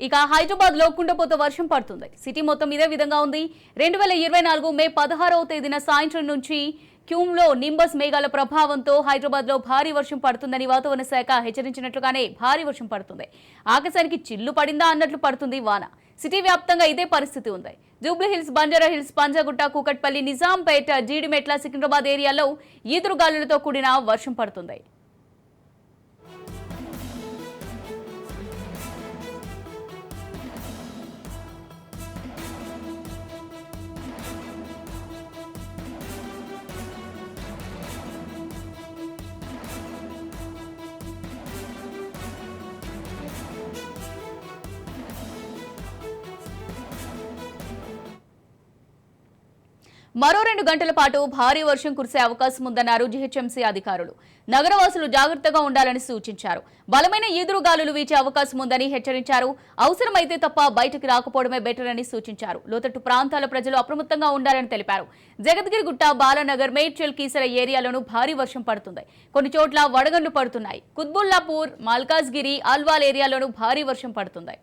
ఇక హైదరాబాద్లో కుండపోత వర్షం పడుతుంది. సిటీ మొత్తం ఇదే విధంగా ఉంది. రెండు వేల ఇరవై నాలుగు మే పదహారవ తేదీన సాయంత్రం నుంచి క్యూమ్లో నింబస్ మేఘాల ప్రభావంతో హైదరాబాద్లో భారీ వర్షం పడుతుందని వాతావరణ శాఖ హెచ్చరించినట్లుగానే భారీ వర్షం పడుతుంది. ఆకాశానికి చిల్లు పడిందా అన్నట్లు పడుతుంది వాన. సిటీ వ్యాప్తంగా ఇదే పరిస్థితి ఉంది. జూబ్లీ హిల్స్ బంజారా హిల్స్ పంజాగుట్ట కూకట్పల్లి నిజాంపేట జీడిమెట్ల సికింద్రాబాద్ ఏరియాలో ఈదురుగాలులతో కూడిన వర్షం పడుతుంది. మరో రెండు గంటల పాటు భారీ వర్షం కురిసే అవకాశం ఉందన్నారు జీహెచ్ఎంసీ అధికారులు. నగరవాసులు జాగ్రత్తగా ఉండాలని సూచించారు. బలమైన ఈదురుగాలులు వీచే అవకాశం ఉందని హెచ్చరించారు. అవసరమైతే తప్ప బయటకు రాకపోవడమే బెటర్ అని సూచించారు. లోతట్టు ప్రాంతాల ప్రజలు అప్రమత్తంగా ఉండాలని తెలిపారు. జగద్గిరిగుట్ట బాలానగర్ మేడ్చల్ కీసర ఏరియాలోనూ భారీ వర్షం పడుతుంది. కొన్ని చోట్ల వడగండ్లు పడుతున్నాయి. కుత్బుల్లాపూర్ మల్కాజ్గిరి అల్వాల్ ఏరియాలోనూ భారీ వర్షం పడుతుంది.